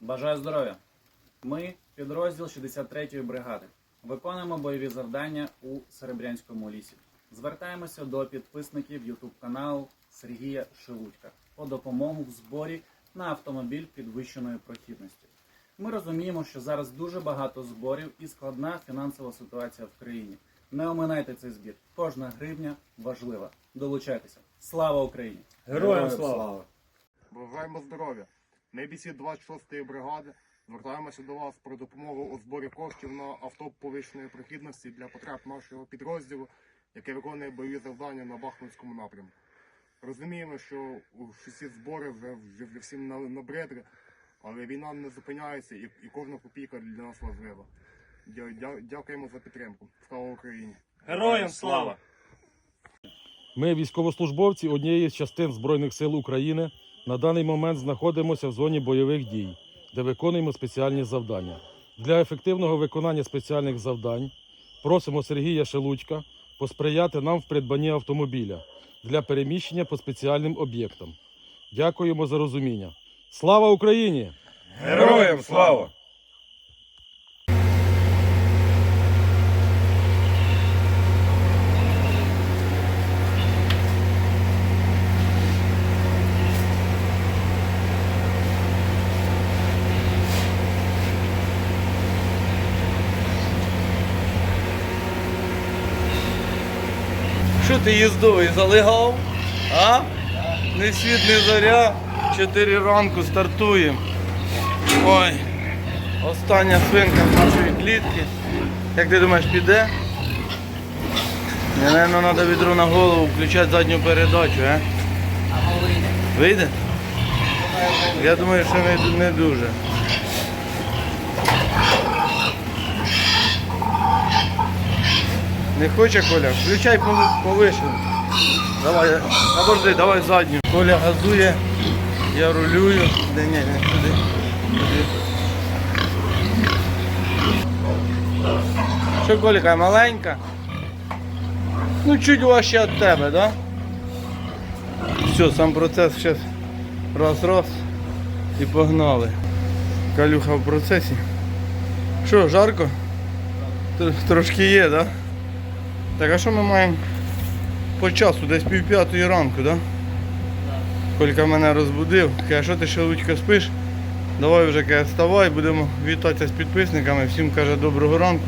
Бажаю здоров'я! Ми, підрозділ 63-ї бригади, виконуємо бойові завдання у Серебрянському лісі. Звертаємося до підписників YouTube каналу Сергія Шелудька по допомогу в зборі на автомобіль підвищеної прохідності. Ми розуміємо, що зараз дуже багато зборів і складна фінансова ситуація в країні. Не оминайте цей збір. Кожна гривня важлива. Долучайтеся. Слава Україні! Героям слава! Бажаємо здоров'я. Ми бійці 26-ї бригади звертаємося до вас про допомогу у зборі коштів на авто повищеної прохідності для потреб нашого підрозділу, який виконує бойові завдання на Бахмутському напрямку. Розуміємо, що у- що збори вже, вже, вже всім на- набридли, але війна не зупиняється і, і кожна копійка для нас важлива. Дя- дя- Дякуємо за підтримку. Слава Україні! Героям слава! Ми, військовослужбовці однієї з частин Збройних сил України, на даний момент знаходимося в зоні бойових дій, де виконуємо спеціальні завдання. Для ефективного виконання спеціальних завдань просимо Сергія Шелудька посприяти нам в придбанні автомобіля для переміщення по спеціальним об'єктам. Дякуємо за розуміння. Слава Україні! Героям слава! Що ти їздовий залигав? А? Не світ, не зоря. Чотири ранку стартуємо. Ой. Остання свинка з нашої клітки. Як ти думаєш, піде? Мені, мабуть, треба відро на голову, включати задню передачу, а? Вийде? Я думаю, що не, не дуже. Не хоче Коля? Включай пови- повише. Давай, обожди, давай задню. Коля газує, я рулюю. Не, ні, не. Туди. Що Коліка, маленька? Ну чуть важче від тебе, да? Все, сам процес зараз раз-раз і погнали. Калюха в процесі. Що, жарко? Трошки є, так? Да? Так, а що ми маємо по часу? Десь пів п'ятої ранку, так? Колька мене розбудив. Каже, що ти ще Лудька спиш? Давай вже каже, вставай, будемо вітатися з підписниками. Всім каже доброго ранку.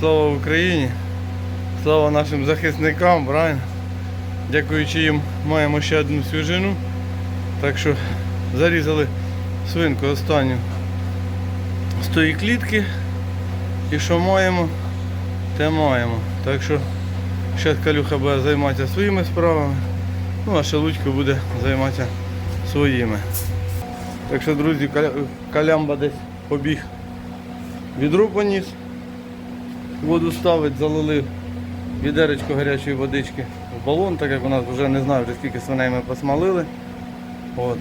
Слава Україні! Слава нашим захисникам, правильно? Дякуючи їм, маємо ще одну свіжину. Так що зарізали свинку останню з тої клітки. І що маємо? те маємо. Так що зараз Калюха буде займатися своїми справами, ну а Шелудько буде займатися своїми. Так що, друзі, калямба десь побіг. Відро поніс, воду ставить, залили відеречко гарячої водички в балон, так як у нас вже не знаю, вже скільки свиней ми посмалили. От.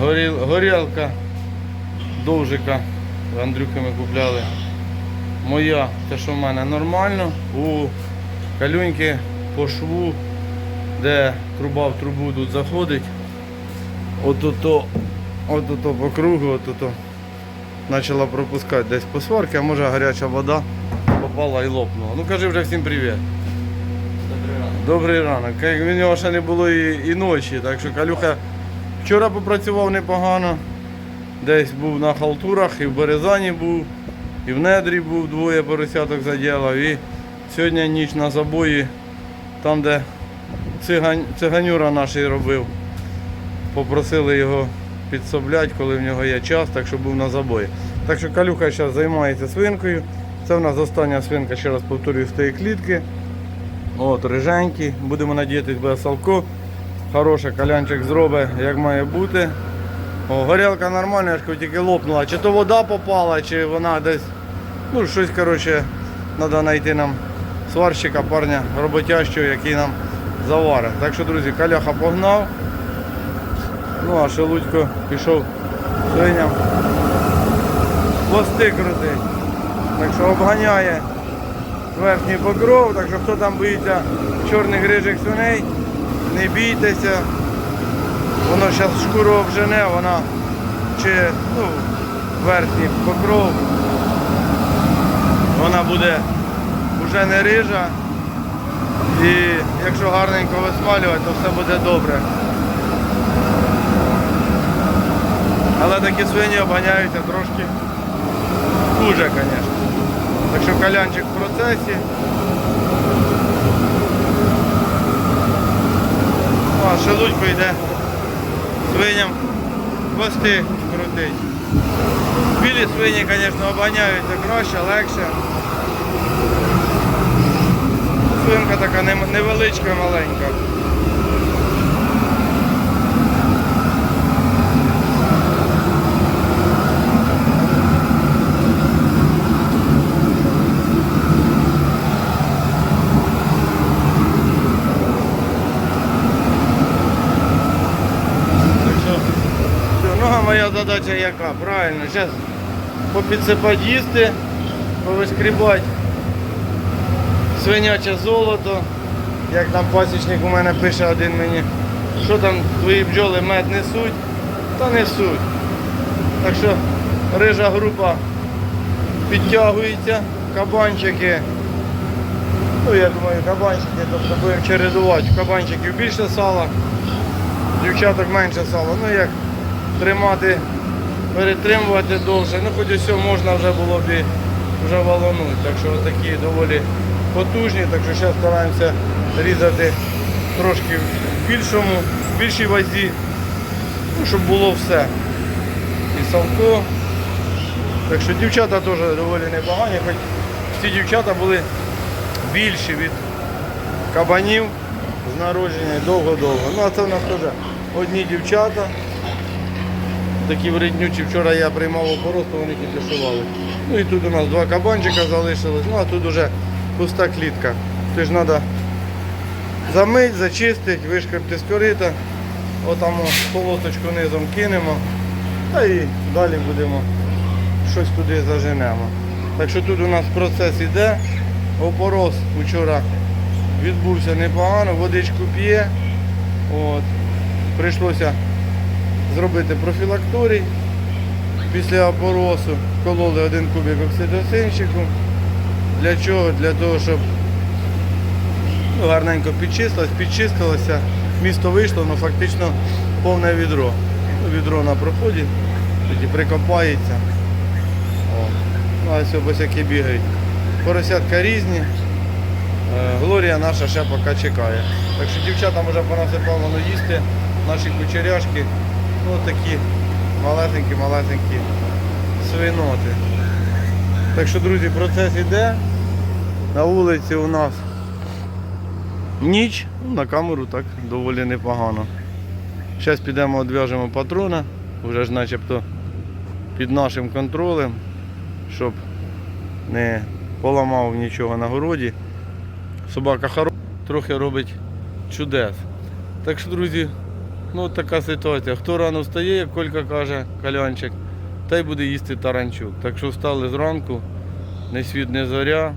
Горіл, горілка довжика в Андрюхи ми купляли моя, те, що в мене нормально, у калюньки по шву, де труба в трубу тут заходить, от-ото, от-ото по кругу, от-ото почала пропускати десь по сварки, а може гаряча вода попала і лопнула. Ну кажи вже всім привіт. Добрий ранок. Як в нього ще не було і, і ночі, так що Калюха вчора попрацював непогано. Десь був на халтурах і в Березані був. І в недрі був двоє поросяток заділав. І сьогодні ніч на забої, там де цигань, циганюра наш робив. Попросили його підсоблять, коли в нього є час, так що був на забої. Так що Калюха зараз займається свинкою. Це в нас остання свинка, ще раз повторюю, з тієї клітки. От, риженький. Будемо надіятись, буде салко. Хороше, калянчик зробить, як має бути. О, горілка нормальна, я тільки лопнула. Чи то вода попала, чи вона десь. Ну, щось, коротше, треба знайти нам сварщика, парня роботящого, який нам заварить. Так що, друзі, каляха погнав. Ну, а Шелудько пішов свиням хвости крутить. Так що обганяє верхній покров, так що хто там боїться чорних грижих свиней, не бійтеся. Воно зараз шкуру обжене, вона чи ну, верхній покров. Вона буде вже не рижа. І якщо гарненько висмалювати, то все буде добре. Але такі свині обганяються трошки хуже, звісно. Так що калянчик в процесі. Ну, а шелудько йде свиням хвости крутить. Білі свині, звісно, обганяються краще, легше. Свинка така не- невеличка, маленька. Так що, все, ну а моя задача яка? Правильно, зараз попідсипати їсти, повишкрібати свиняче золото. Як там пасічник у мене пише один мені, що там твої бджоли мед несуть, та несуть. Так що рижа група підтягується, кабанчики. Ну я думаю, кабанчики, тобто будемо чередувати. В Кабанчиків більше сала, дівчаток менше сала. Ну як тримати, перетримувати довше. Ну хоч усе можна вже було б і вже валонути. Так що такі доволі потужні, так що зараз стараємося різати трошки в більшому, в більшій вазі, ну, щоб було все. І салко. Так що дівчата теж доволі непогані, хоч ці дівчата були більші від кабанів з народження довго-довго. Ну а це в нас теж одні дівчата. Такі вреднючі. Вчора я приймав опорос, то вони кіпішували. Ну і тут у нас два кабанчика залишились, ну а тут вже пуста клітка. Тож треба замить, зачистити, вишкребти з корита, отам полосочку низом кинемо, та і далі будемо щось туди заженемо. Так що тут у нас процес іде. Опорос вчора відбувся непогано, водичку п'є. От. Прийшлося зробити профілакторій. Після опоросу кололи один кубик оксидосинчику. Для чого? Для того, щоб ну, гарненько підчистилось, підчистилося. Місто вийшло, ну фактично повне відро. Ну, відро на проході, тоді прикопається. О. Ну, ось які бігають. Поросятка різні. Е, Глорія наша ще поки чекає. Так що дівчатам вже понасипало їсти, наші кучеряшки. Ну такі малесенькі-малесенькі свиноти. Так що, друзі, процес іде. На вулиці у нас ніч, ну, на камеру так доволі непогано. Зараз підемо відв'яжемо патрона, вже ж начебто під нашим контролем, щоб не поламав нічого на городі. Собака хороша, трохи робить чудес. Так що, друзі, ну така ситуація. Хто рано встає, як Колька каже, калянчик, та й буде їсти таранчук. Так що встали зранку, не світ, не зоря,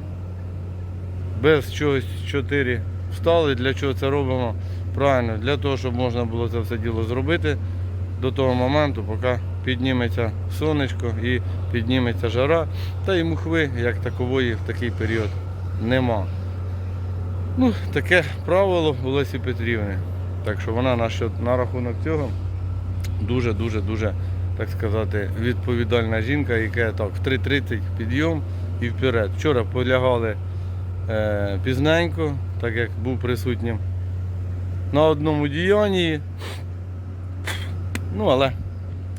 без чогось чотири встали. Для чого це робимо? Правильно, для того, щоб можна було це все діло зробити до того моменту, поки підніметься сонечко і підніметься жара. Та й мухви, як такової, в такий період нема. Ну, таке правило у Лесі Петрівни. Так що вона на, на рахунок цього дуже-дуже дуже, так сказати, відповідальна жінка, яка так в 3.30 підйом і вперед. Вчора полягали е, пізненько, так як був присутнім на одному діянні. Ну, але,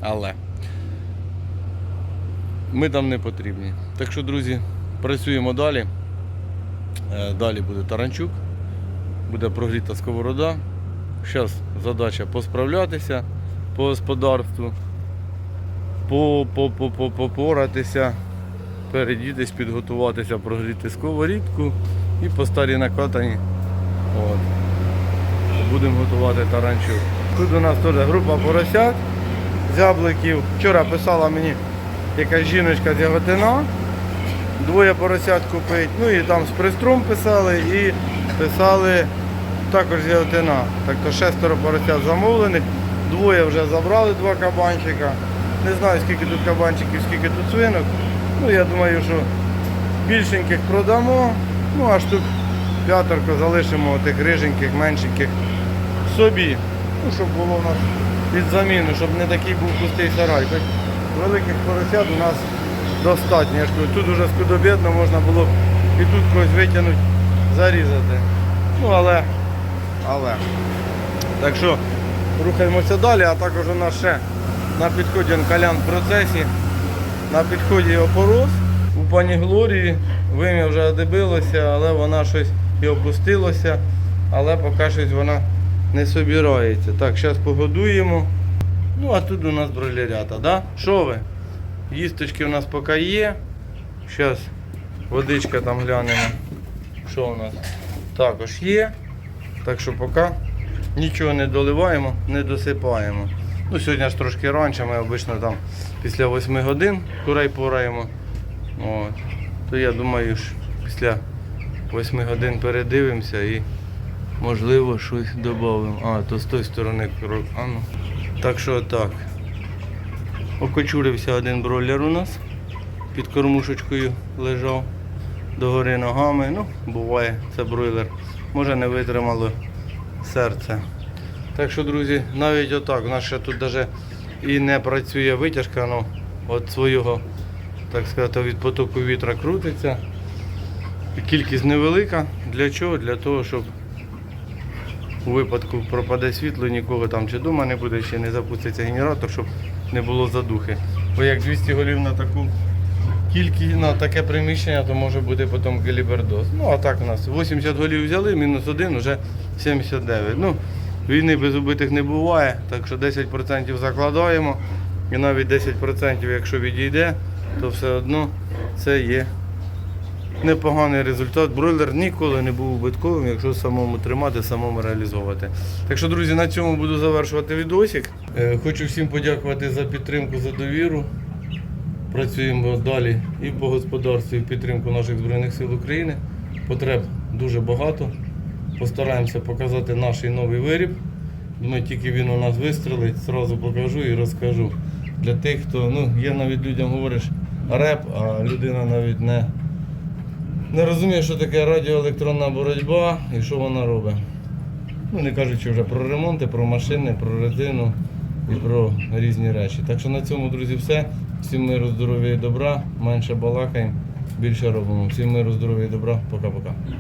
але ми там не потрібні. Так що, друзі, працюємо далі. Е, Далі буде таранчук, буде прогріта сковорода. Зараз задача посправлятися по господарству, по, по, по, по, попоратися, передітись, підготуватися, прогріти сковорідку і по старій накатані. От. Будемо готувати таранчук. Тут у нас теж група поросят з яблуків. Вчора писала мені якась жіночка з Яготина. Двоє поросят купить. Ну і там з приструм писали і писали також з Яготина. Так то шестеро поросят замовлених. Двоє вже забрали два кабанчика. Не знаю, скільки тут кабанчиків, скільки тут свинок. Ну, я думаю, що більшеньких продамо, ну а штук п'ятерко залишимо тих риженьких, меншеньких собі. Ну, щоб було у нас під заміну, щоб не такий був пустий сарай. Хоч великих поросят у нас достатньо. Я ж кажу, тут уже скудобідно можна було і тут когось витягнути, зарізати. Ну але, але. Так що рухаємося далі, а також у нас ще на підході калян в процесі. На підході опорос у пані Глорії. Вим'я вже одебилося, але вона щось і опустилося, але поки щось вона не собирається. Так, зараз погодуємо. Ну, а тут у нас бройлерята, да? Що ви? Їсточки у нас поки є. Зараз водичка там глянемо. Що у нас? Також є. Так що поки нічого не доливаємо, не досипаємо. Ну, сьогодні ж трошки раніше, ми обично там після 8 годин курей пораємо. От. То я думаю, що після 8 годин передивимося і можливо щось додамо. А, то з тої сторони. А, ну. Так що так. Окочурився один бройлер у нас. Під кормушечкою лежав догори ногами. Ну, буває, це бройлер. Може не витримало серце. Так що, друзі, навіть отак. У нас ще тут навіть і не працює витяжка, ну, от свого, так сказати, від потоку вітра крутиться. Кількість невелика. Для чого? Для того, щоб у випадку пропаде світло, нікого там чи дома не буде, ще не запуститься генератор, щоб не було задухи. Бо як 200 голів на таку кількість, на таке приміщення, то може бути потім калібердоз. Ну а так у нас 80 голів взяли, мінус один, вже 79. Ну, війни без убитих не буває, так що 10% закладаємо. І навіть 10%, якщо відійде, то все одно це є непоганий результат. Бройлер ніколи не був убитковим, якщо самому тримати, самому реалізовувати. Так що, друзі, на цьому буду завершувати відосик. Е, Хочу всім подякувати за підтримку, за довіру. Працюємо далі і по господарству, і в підтримку наших Збройних сил України. Потреб дуже багато. Постараємося показати наш новий виріб. Думаю, тільки він у нас вистрелить, зразу покажу і розкажу. Для тих, хто, ну, є навіть людям говориш реп, а людина навіть не, не розуміє, що таке радіоелектронна боротьба і що вона робить. Ну, не кажучи вже про ремонти, про машини, про резину і про різні речі. Так що на цьому, друзі, все. Всім миру, здоров'я і добра. Менше балакаємо, більше робимо. Всім миру, здоров'я і добра. Пока-пока.